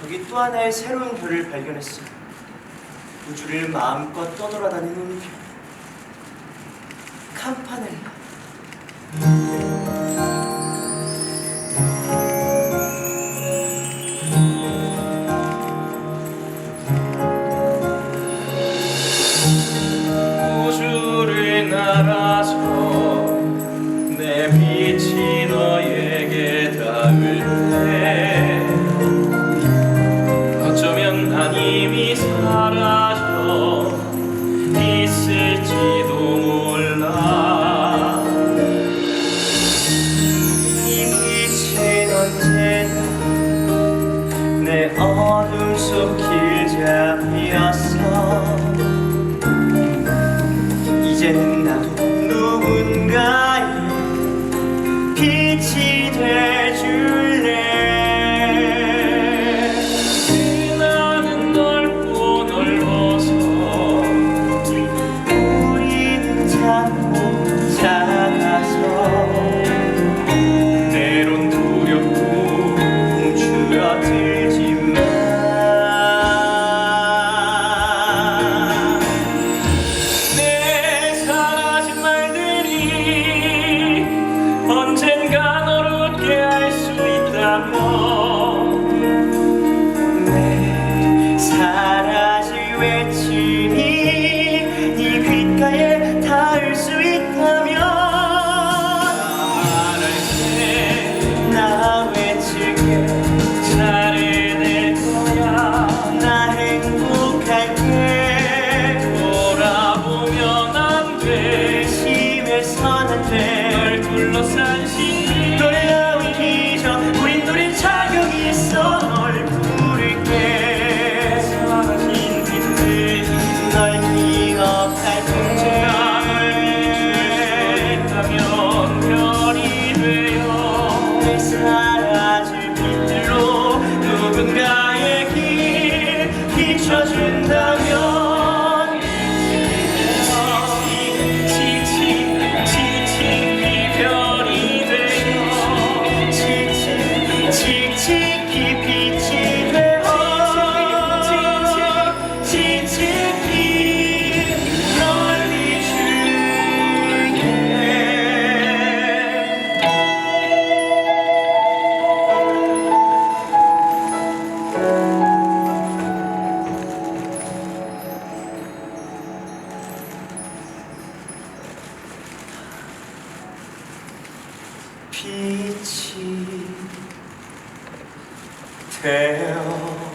저기 또 하나의 새로운 별을 발견했어. 우주를 마음껏 떠돌아다니는 별. 캄파넬라. 어둠 속 길잡이였어. 이제는 나도 둘러싼 시 빛이 되어